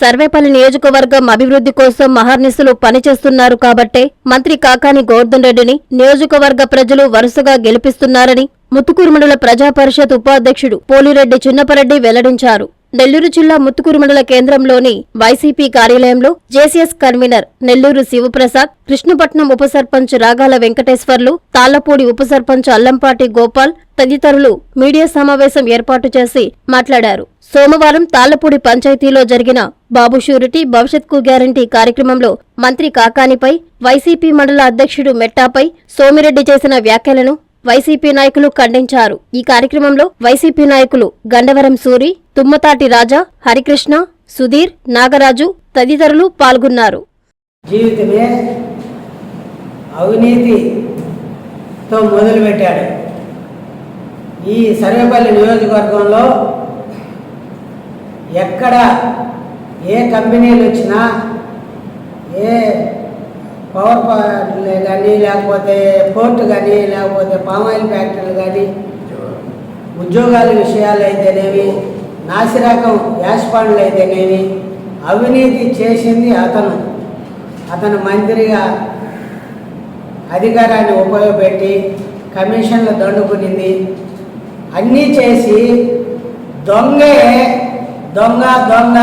సర్వేపల్లి నియోజకవర్గం అభివృద్ధి కోసం మహర్నిశలు పనిచేస్తున్నారు కాబట్టే మంత్రి కాకాని గోవర్ధన్ రెడ్డిని నియోజకవర్గ ప్రజలు వరుసగా గెలిపిస్తున్నారని ముత్తుకూరు మండల ప్రజా పరిషత్ ఉపాధ్యక్షుడు పోలిరెడ్డి చిన్నపరెడ్డి వెల్లడించారు. నెల్లూరు జిల్లా ముత్తుకూరు మండల కేంద్రంలోని వైసీపీ కార్యాలయంలో జేసీఎస్ కన్వీనర్ నెల్లూరు శివప్రసాద్ కృష్ణపట్నం ఉప సర్పంచ్ రాగాల వెంకటేశ్వర్లు తాళ్ళపూడి ఉప సర్పంచ్ అల్లంపాటి గోపాల్ తదితరులు మీడియా సమావేశం ఏర్పాటు చేసి మాట్లాడారు. సోమవారం తాళ్ళపూడి పంచాయతీలో జరిగిన బాబు షూరిటీ భవిష్యత్కు గ్యారంటీ కార్యక్రమంలో మంత్రి కాకానిపై వైసీపీ మండల అధ్యక్షుడు మెట్టాపై సోమిరెడ్డి చేసిన వ్యాఖ్యలను వైసీపీ నాయకులు ఖండించారు. ఈ కార్యక్రమంలో వైసీపీ నాయకులు గండవరం సూరి తుమ్మతాటి రాజా హరికృష్ణ సుధీర్ నాగరాజు తదితరులు పాల్గొన్నారు. జీవితమే అవినీతితో మొదలుపెట్టాడు. ఈ సర్వేపల్లి నియోజకవర్గంలో ఎక్కడ ఏ కంపెనీలు వచ్చినా ఏ పవర్ ప్లాంట్లు కానీ లేకపోతే పోర్టు కానీ లేకపోతే పామాయిల్ ఫ్యాక్టరీలు కానీ ఉద్యోగాల విషయాలు అయితేనేమి నాసిరకం యాష్ పండ్లు అయితేనేమి అవినీతి చేసింది అతను. అతను మంత్రిగా అధికారాన్ని ఉపయోగపెట్టి కమిషన్లు దండుకునింది. అన్నీ చేసి దొంగే దొంగ దొంగ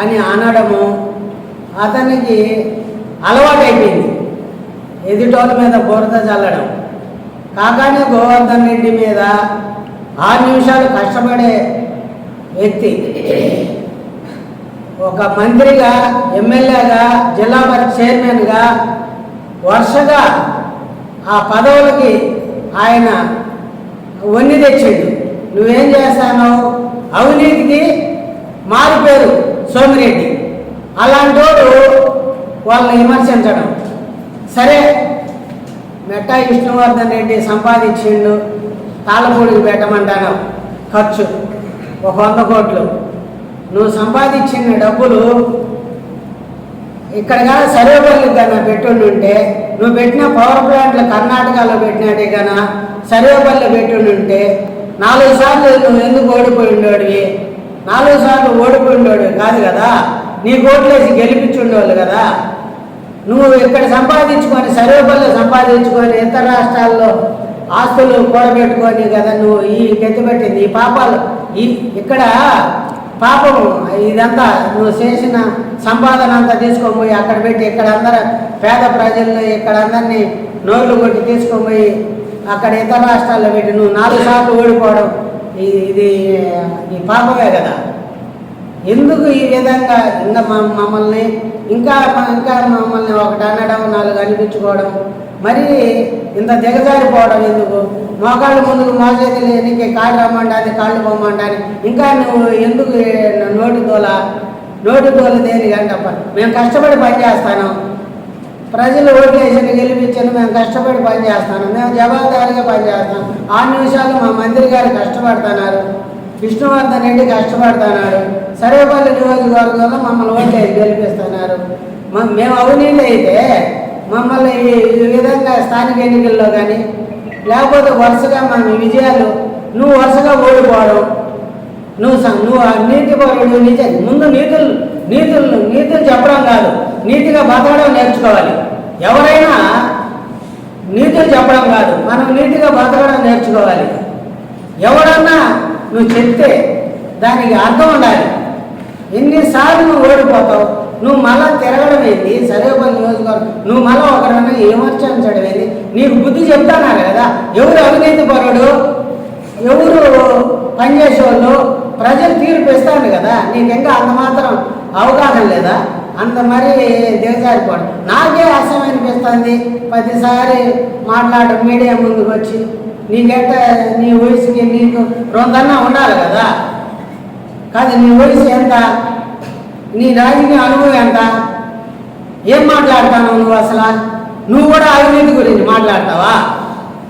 అని అనడము అతనికి అలవాటైపోయింది. ఎదుటోళ్ళ మీద బురద చల్లడం కాకానే గోవర్ధన్ రెడ్డి మీద ఆరు నిమిషాలు కష్టపడే వ్యక్తి. ఒక మంత్రిగా ఎమ్మెల్యేగా జిల్లా పరిషత్ చైర్మన్గా వరుసగా ఆ పదవులకి ఆయన వన్ని తెచ్చిండు. నువ్వేం చేస్తాను? అవినీతికి మారిపోయారు సోమిరెడ్డి. అలాంటోడు వాళ్ళని విమర్శించడం. సరే మెట్టా విష్ణువర్ధన్ రెడ్డి సంపాదించిండు తాళపూడికి పెట్టమంటాను. ఖర్చు. ఒక వంద కోట్లు. నువ్వు సంపాదించిన డబ్బులు ఇక్కడ కానీ సర్వేపల్లికి కన్నా పెట్టుండి ఉంటే నువ్వు పెట్టిన పవర్ ప్లాంట్లు కర్ణాటకలో పెట్టినట్టే కన్నా సర్వేపల్లి పెట్టుండి ఉంటే నాలుగు సార్లు నువ్వు ఎందుకు ఓడిపోయి ఉండేవాడివి? నాలుగు సార్లు ఓడిపోయి ఉండేవాడివి కాదు కదా? నీ కోట్లేసి గెలిపించుండేవాళ్ళు కదా? నువ్వు ఇక్కడ సంపాదించుకొని సర్వేపల్లి సంపాదించుకొని ఇతర రాష్ట్రాల్లో ఆస్తులు కూడబెట్టుకొని కదా నువ్వు ఈ గెత్తిపెట్టింది ఈ పాపాలు. ఈ ఇక్కడ పాపం ఇదంతా నువ్వు చేసిన సంపాదన అంతా తీసుకొని పోయి అక్కడ పెట్టి ఇక్కడ అందరు పేద ప్రజల్లో ఇక్కడ అందరినీ నోళ్ళు కొట్టి తీసుకొని పోయి అక్కడ ఇతర రాష్ట్రాల్లో పెట్టి నువ్వు నాలుగు సార్లు ఓడిపోవడం ఇది ఈ పాపమే కదా. ఎందుకు ఈ విధంగా ఇంకా మ- మమ్మల్ని ఇంకా ఇంకా మమ్మల్ని ఒకటి అనడం నాలుగు అనిపించుకోవడం? మరి ఇంత దిగజారిపోవడం ఎందుకు? మోకాళ్ళు ముందుకు మోసేది నీకు కాళ్ళు రమ్మంటాని కాళ్ళు పొమ్మంటాని ఇంకా నువ్వు ఎందుకు నోటి తోల నోటి తోల దేనికంటప్ప మేము కష్టపడి పనిచేస్తాను ప్రజలు ఓట్లేసి గెలిపించండి మేము కష్టపడి పనిచేస్తాను మేము జవాబుదారీగా పనిచేస్తాం ఆరు నిమిషాలు మా మంత్రి గారు కష్టపడుతున్నారు. విష్ణువర్ధన్ రెడ్డి కష్టపడుతున్నారు. సర్వేపల్లి నియోజకవర్గంలో మమ్మల్ని ఓట్లేసి గెలిపిస్తున్నారు. మ- మేము అవినీతి అయితే మమ్మల్ని ఈ- విధంగా స్థానిక ఎన్నికల్లో కానీ లేకపోతే వరుసగా మా విజయాలు నువ్వు వరుసగా ఓడిపోవడం నువ్వు నువ్వు నీతి పరుడు నీతి ముందు నీతులు నీతులు నీతులు చెప్పడం కాదు నీతిగా బతకడం నేర్చుకోవాలి. ఎవరైనా నీతులు చెప్పడం కాదు మనం నీతిగా బతకడం నేర్చుకోవాలి. ఎవడన్నా నువ్వు చెప్తే దానికి అర్థం ఉండాలి. ఎన్నిసార్లు నువ్వు ఓడిపోతావు? నువ్వు మళ్ళా తిరగడం ఏంటి సర్వేపల్లి నియోజకవర్గం. నువ్వు మళ్ళా ఒకరన్నా విమర్శించడం ఏంటి నీకు బుద్ధి చెప్తాన్నారు కదా ఎవరు అవినీతి పరుడు? ఎవరు పనిచేసేవాళ్ళు ప్రజలు తీర్పు ఇస్తాను కదా? నీకు ఇంకా అంత మాత్రం అవగాహన లేదా? అంత మరి దిగజారిపోవడం. నాకే అసహ్యం అనిపిస్తుంది. ప్రతిసారి మాట్లాడడం మీడియా ముందుకు వచ్చి. నీకెంత నీ వయసుకి నీకు రెండన్నా ఉండాలి కదా? కాదు నీ వయసు ఎంత? నీ రాజకీయ అనుభవం ఎంత? ఏం మాట్లాడతావు నువ్వు అసలు? నువ్వు కూడా అవినీతి గురించి మాట్లాడతావా?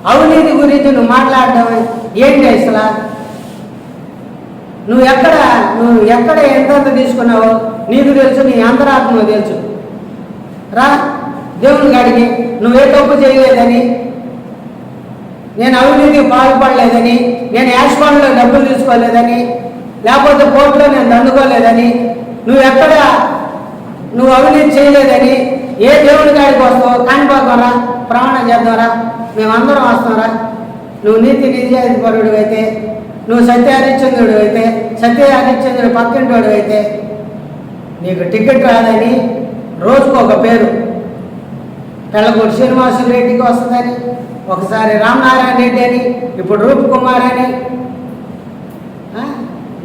అవినీతి గురించి నువ్వు మాట్లాడటం ఏంటి అసలు? నువ్వు ఎక్కడ నువ్వు ఎక్కడ ఎంతెంత తీసుకున్నావో నీకు తెలుసు నీ అంతరాత్మ తెలుసు. రా దేవుని గాడికి నువ్వే తప్పు చేయలేదని నేను అవినీతికి పాల్పడలేదని నేను యాష్ డబ్బులు తీసుకోలేదని లేకపోతే కోర్టులో నేను దండుకోలేదని నువ్వు ఎక్కడ నువ్వు అవినీతి చేయలేదని ఏ దేవుడి కాడికి వస్తావు కాణిపాకరా ప్రమాణం చేద్దాంరా మేమందరం వస్తాంరా నువ్వు నీతి నిజాయితీ అయితే నువ్వు సత్య హరిశ్చంద్రుడు అయితే సత్య హరిశ్చంద్రుడు పక్కింటోడు అయితే నీకు టికెట్ రాదని రోజుకు ఒక పేరు. తెల్లగూడి శ్రీనివాసులు రెడ్డికి వస్తుందని ఒకసారి రామనారాయణ రెడ్డి అని ఇప్పుడు రూప్ కుమార్ అని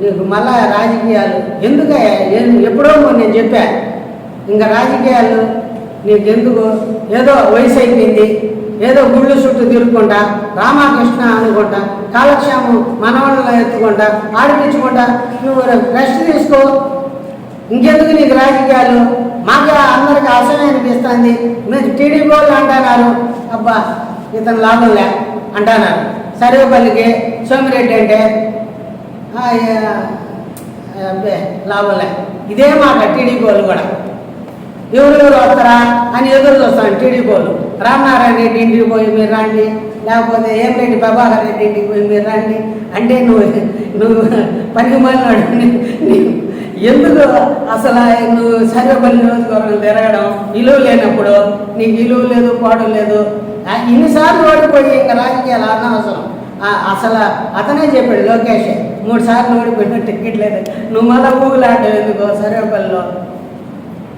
నీకు మళ్ళా రాజకీయాలు ఎందుకు? ఎప్పుడో నేను చెప్పా. ఇంకా రాజకీయాలు నీకు ఎందుకు ఏదో వయసు అయిపోయింది. ఏదో గుళ్ళు చుట్టూ తిరుగుకుంటా రామకృష్ణ అనుకుంటా కాలక్షేమం మనవాళ్ళలో ఎత్తుకుంటా ఆడిపించుకుంటా నువ్వు రెస్ట్ తీసుకో. ఇంకెందుకు నీకు రాజకీయాలు? మాకు అందరికి అసహ్యం అనిపిస్తుంది. మీరు టీడీపీ వాళ్ళు అంటున్నారు. అబ్బా ఇతను లాభం లే అంటున్నారు. సర్వేపల్లికి సోమిరెడ్డి అంటే ఆ, అబ్బే లాభం లే ఇదే మాట టీడీపీ వాళ్ళు కూడా. ఎవరు ఎవరు వస్తారా అని ఎదురు చూస్తాను టీడీపీ వాళ్ళు రామనారాయణ రెడ్డి ఇంటికి పోయి మీరు రండి. లేకపోతే ఏం రెడ్డి ప్రభాకర్ రెడ్డి ఇంటికి పోయి మీరు రండి. అంటే నువ్వు నువ్వు పనికి మాలినాడు. ఎందుకు అసలు నువ్వు సర్వపల్లి నియోజకవర్గం తిరగడం? విలువ లేనప్పుడు నీకు విలువ లేదు పాడు లేదు. ఇన్నిసార్లు ఓడిపోయి ఇంకా రాజకీయాలు అనవసరం అసలు అతనే చెప్పాడు లోకేష్ మూడు సార్లు ఓడిపోయిన టికెట్ లేదు. నువ్వు మళ్ళీ ఊగులాడ్డావు ఎందుకో? సర్వేపల్లిలో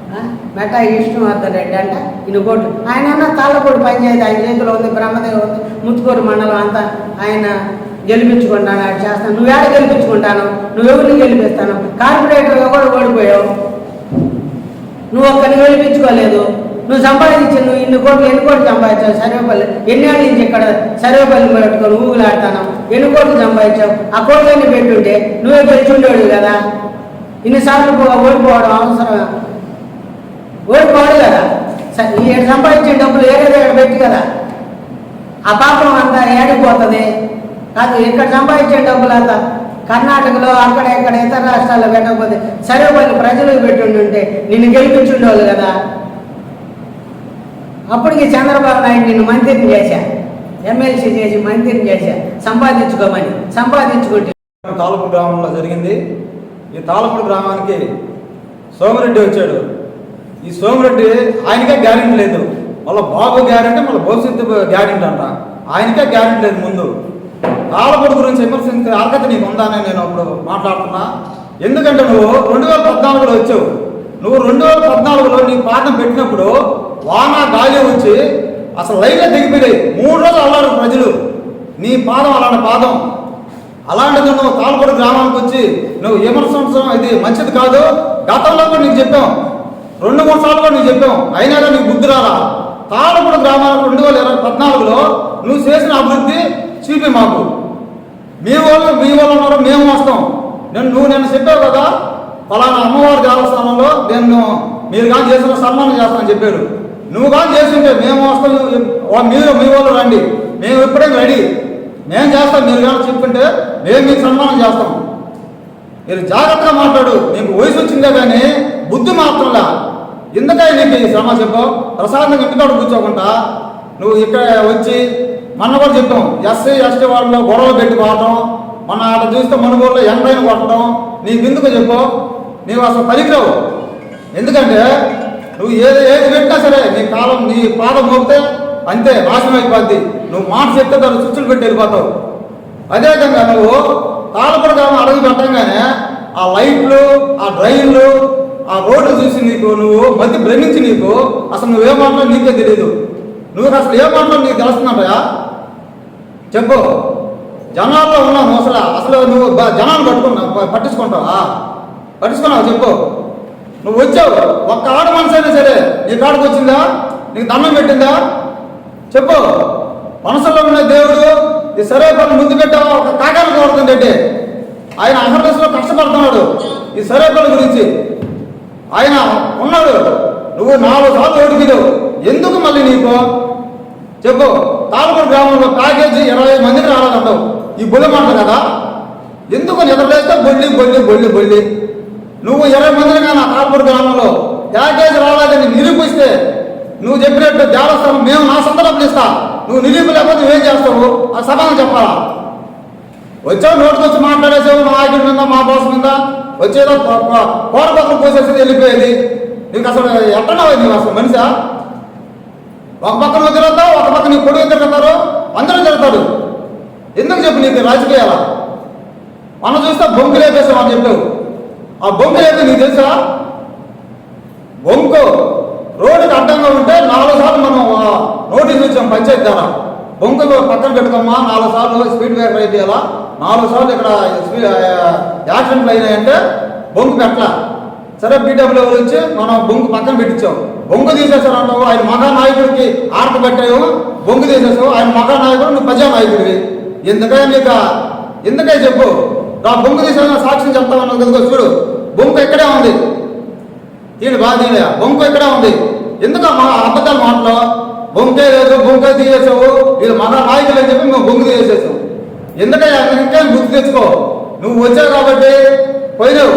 ఆ? మెటా విష్ణువర్ధన్ రెడ్డి అంట ఈయన ఆయన అన్న తాళ్ళపూడి పంచాయతీ ఆయన చేతిలో ఉంది బ్రహ్మదేవి ఉంది ముత్తుకూరు మండలం అంతా ఆయన గెలిపించుకుంటాను అది చేస్తాను. నువ్వు ఏడ గెలిపించుకుంటాను? నువ్వెవరిని గెలిపిస్తాను? కార్పొరేటర్గా కూడా ఓడిపోయావు? నువ్వు ఒక్కరిని గెలిపించుకోలేదు. నువ్వు సంపాదించి నువ్వు ఇన్ని కోట్లు ఎన్ని కోట్లు సంపాదించావు? సర్వేపల్లి ఎన్నేళ్ళ నుంచి ఇక్కడ సర్వేపల్లి పెట్టుకొని ఊగులాడతాను ఎన్ని కోట్లు సంపాదించావు? ఆ కోట్లన్నీ పెట్టుంటే నువ్వే గెలిచుండేవాడు కదా? ఇన్నిసార్లు ఓడిపోవడం అవసరం ఓడిపోవడం కదా? ఈ ఏడు సంపాదించే డబ్బులు ఏడేదో ఏడు పెట్టి కదా? ఆ పాపం అంతా ఏడిపోతుంది. కాదు ఇక్కడ సంపాదించే డబ్బులు అంతా కర్ణాటకలో అక్కడ ఇక్కడ ఇతర రాష్ట్రాల్లో పెట్టకపోతే సర్వేపల్లి ప్రజలకు పెట్టుంటే నిన్ను గెలిపించుండేవాళ్ళు కదా? అప్పటికి చంద్రబాబు నాయుడు నిన్ను మంత్రిని చేశా. ఎమ్మెల్సీ చేసి మంత్రిని చేశా. సంపాదించుకోమని. సంపాదించుకుంటే తాలూపు గ్రామంలో జరిగింది. ఈ తాలపూడు గ్రామానికి సోమిరెడ్డి వచ్చాడు. ఈ సోమిరెడ్డి ఆయనకే గ్యారెంటీ లేదు. మళ్ళీ బాబు గ్యారెంటీ మళ్ళీ భవిష్యత్తు గ్యారెంటీ అంట. ఆయనకే గ్యారెంటీ లేదు ముందు. తాళపూడి గురించి విమర్శించే అర్హత నీకు ఉందానే నేను అప్పుడు మాట్లాడుతున్నా. ఎందుకంటే నువ్వు రెండు వేల పద్నాలుగులో వచ్చావు. నువ్వు రెండు వేల పద్నాలుగులో నీ పాఠం పెట్టినప్పుడు వాన గాలి వచ్చి అసలు లైన్లో దిగిపోయాయి మూడు రోజులు అల్లారు ప్రజలు. నీ పాదం అలాంటి పాదం. అలాంటిది నువ్వు తాళపూడి గ్రామానికి వచ్చి నువ్వు విమర్శించడం ఇది మంచిది కాదు. గతంలో కూడా నీకు చెప్పాం. రెండు మూడు సార్లు కూడా నీకు చెప్పాం. అయినా కానీ నీకు బుద్ధి రాలా? తాళపూడి గ్రామానికి రెండు వేల ఇరవై పద్నాలుగులో నువ్వు చేసిన అభివృద్ధి చూపి మాకు. మీ వాళ్ళు మీ వాళ్ళు ఉన్నారు మేము వస్తాం. నేను నువ్వు నేను చెప్పావు కదా ఫలానా అమ్మవారి దేవస్థానంలో నేను మీరు కానీ చేసిన సన్మానం చేస్తానని చెప్పారు. నువ్వు కానీ చేస్తుంటే మేము వస్తాం మీరు మీ వాళ్ళు రండి. మేము ఎప్పుడైనా రెడీ. మేము చేస్తాం మీరు కానీ చెప్పుకుంటే మేము మీకు సన్మానం చేస్తాం. మీరు జాగ్రత్తగా మాట్లాడు. నీకు వయసు వచ్చిందే కానీ బుద్ధి మాత్రంలా ఎందుకై నీకు ఈ శ్రమ చెప్పు. ప్రశాంతంగా ఇంటికాడు కూర్చోకుండా నువ్వు ఇక్కడ వచ్చి మన కూడా చెప్పాం. ఎస్సీ ఎస్టీ వాళ్ళలో గొడవలు పెట్టుకోవటం మన అక్కడ చూస్తే మన ఊళ్ళో ఎండైన కొట్టడం. నీకు ఎందుకు చెప్పు. నీవు అసలు పనికిరావు. ఎందుకంటే నువ్వు ఏది ఏది పెట్టినా సరే నీ కాలం నీ పాదం మోపితే అంతే నాశనం అయిపోద్ది. నువ్వు మాట చెప్తే దాన్ని చుచ్చులు పెట్టి వెళ్ళిపోతావు. అదేవిధంగా నువ్వు తాళపూడ గ్రామం అడుగు పెట్టంగానే ఆ లైట్లు ఆ డ్రైన్లు ఆ రోడ్లు చూసి నీకు నువ్వు మధ్య భ్రమించి నీకు అసలు నువ్వేం మాట్లాడు నీకే తెలియదు నువ్వు అసలు ఏం మాట్లాడు నీకు తెలుస్తున్నాడయా చెప్పు. జనాల్లో ఉన్నావు అసలు అసలు నువ్వు జనాలు జనాన్ని పట్టుకున్నావు పట్టించుకుంటావా? పట్టించుకున్నావు? చెప్పు. నువ్వు వచ్చావు. ఒక్క ఆడ మనసైనా సరే నీ కాడికి వచ్చిందా? నీకు దండం పెట్టిందా? చెప్పు. మనసులో ఉన్న దేవుడు ఈ సరే పని ముందు పెట్టావా? ఒక కాకాలు కోరుతుందంటే ఆయన అహర్దశలో కష్టపడుతున్నాడు ఈ సరే పనుల గురించి. ఆయన ఉన్నాడు. నువ్వు నాలుగు సార్లు ఓడిపోయావు ఎందుకు మళ్ళీ నీకు? చెప్పు. తాలపూడి గ్రామంలో ప్యాకేజీ ఇరవై మందికి రావాలంటావు. ఈ బొల్లి మాట కదా? ఎందుకు నిద్రలేస్తే బొల్లి బొల్లి బొల్లి బొల్లి? నువ్వు ఇరవై మందిని కానీ ఆ గ్రామంలో ప్యాకేజ్ రాలేదని నిరూపిస్తే నువ్వు చెప్పినట్టు దేవస్థానం మేము నా సొంత డబ్బులు ఇస్తా నువ్వు నిరూపి లేకపోతే నువ్వేం చేస్తావు? ఆ సమాధానం చెప్పాలా? వచ్చావు నోటికి వచ్చి మాట్లాడేసావు మా ఆయుడు మీద మా బాస్ మీద. వచ్చేదో కోర పక్కన పోసేసి వెళ్ళిపోయేది. నీకు అసలు ఎట్టన్నావు నీవు అసలు మనిషా? ఒక పక్కన నువ్వు తిరుగుతావు ఒక పక్క నీ కొడుకు తిరుగుతారు అందరూ తిరుగుతాడు ఎందుకు చెప్పు నీకు రాజకీయాల? మనం చూస్తే బొంకు లేపేసాం అని చెప్పావు. ఆ బొంగు లేపి నీకు తెలుసా? బొంకు రోడ్డుకి అడ్డంగా ఉంటే నాలుగు సార్లు మనం నోటీస్ వచ్చాం పంచాయతీ ద్వారా. బొంకు పక్కన పెట్టుకోమ్మా నాలుగు సార్లు స్పీడ్ బ్రేకర్ అయిపోయాలా నాలుగు సార్లు ఇక్కడ యాక్సిడెంట్లు అయినాయంటే బొంకు పెట్టలా. సరే బీడబ్ల్యూ వచ్చి మనం బొంగు పక్కన పెట్టించాం. బొంగు తీసేసారు అంటావు ఆయన మగా నాయకుడికి ఆర్త పెట్టావు బొంగు తీసేసావు ఆయన మగా నాయకుడు నువ్వు ప్రజా నాయకుడివి ఎందుకని నీకు? ఎందుకే చెప్పు? నా బొంగు తీసుకున్న సాక్ష్యం చెప్తామన్నావు కదా చూడు బొంగు ఇక్కడే ఉంది? దీని బాధ దీని బొంకు ఇక్కడే ఉంది? ఎందుకు మా అబద్ధాలు మాటలో? బొంకే లేదు బొంకే తీసేసావు. ఇది మన నాయకులు అని చెప్పి మేము బొంగు తీసేసాం. ఎందుకంటే ఇంకా గుర్తు తెచ్చుకో. నువ్వు వచ్చావు కాబట్టి పోయినావు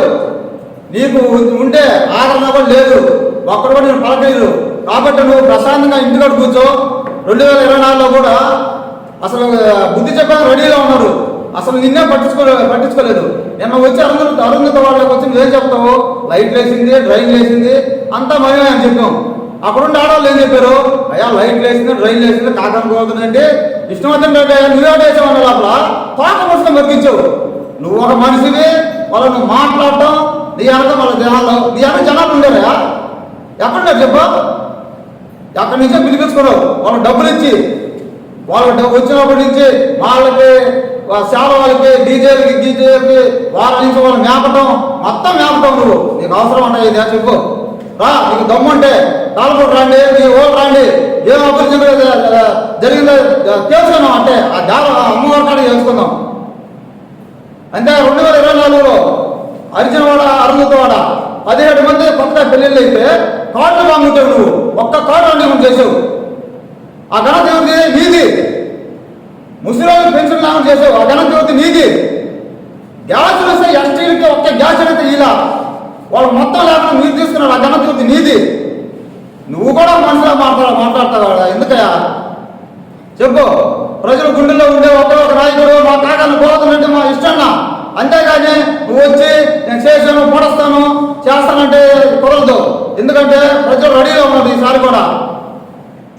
నీకు ఉంటే ఆదరణ కూడా లేదు. ఒక్కడు కూడా నేను పలకలేదు. కాబట్టి నువ్వు ప్రశాంతంగా ఇంటికాడ కూర్చో. రెండు వేల ఇరవై నాలుగులో కూడా అసలు బుద్ధి చెప్పడానికి రెడీగా ఉన్నారు. అసలు నిన్నే పట్టించుకోలేదు పట్టించుకోలేదు. నిన్న వచ్చి అరుంధతి అరుంధతి వాళ్ళకి వచ్చి నువ్వేం చెప్తావు? లైట్ లేసింది డ్రైన్ లేసింది అంతా మనమే అని చెప్పాం. అక్కడుండే ఆడవాళ్ళు ఏం చెప్పారు? అయ్యా లైట్ లేసింది డ్రైన్ లేసింది కాకని పోతుందంటే ఇష్టం రెడ్డి నువ్వే వేసావు లోపల తోక ముసుకొని మరిగించావు నువ్వు ఒక మనిషివి వాళ్ళు నువ్వు మాట్లాడటం నీ అర్థం వాళ్ళ జనాలు నీ అర్థం జనాలు ఉండేరా? ఎక్కడున్నారు చెప్పు. ఎక్కడి నుంచో పిలిపించుకున్నావు. వాళ్ళు డబ్బులు ఇచ్చి వాళ్ళ డబ్బు వచ్చినప్పటి నుంచి వాళ్ళకి సేవ వాళ్ళకి డీజేలకి గీజేలకి వాళ్ళ నుంచి వాళ్ళు మేపటం మొత్తం మేపటం నువ్వు. నీకు అవసరం ఉంటాయి ఇది చెప్పు. రా నీకు దమ్ముంటే తాలపూట రండి నీ ఓటు రండి. ఏం అభివృద్ధి జరిగిందో తెలుసుకున్నాం అంటే ఆ దేవ అమ్మవారి కాడ తెలుసుకుందాం. అంతే రెండు వేల ఇరవై నాలుగులో అర్జునవాడ అరుణుతవాడ పదిహేడు మంది కొత్త పెళ్ళిళ్ళు అయితే కార్డులు వాంగుతావు నువ్వు. ఒక్క కార్డు అంటే చేసావు. ఆ ఘనత ఎవరిది? నీది. ముసలి పెన్షన్ లాభం చేసే ఆ జ్యోతి ఎవరిది నీది. గ్యాస్ వస్తే ఎస్టీలకి ఒక్క గ్యాస్ అయితే ఇలా. వాళ్ళు మొత్తం లేకుండా మీరు తీసుకున్నారు. ఆ జ్యోతి నీది. నువ్వు కూడా మనసులో మాట్లాడ మాట్లాడతావు ఎందుకయా చెప్పు. ప్రజల గుండెల్లో ఉండే ఒకరు ఒక నాయకుడు మా కాకాన్ని పోతుందంటే మా ఇష్టం అంతేగాని నువ్వు వచ్చి నేను చేశాను పొడస్తాను చేస్తానంటే కుదరదు. ఎందుకంటే ప్రజలు రెడీగా ఉన్నారు ఈసారి కూడా.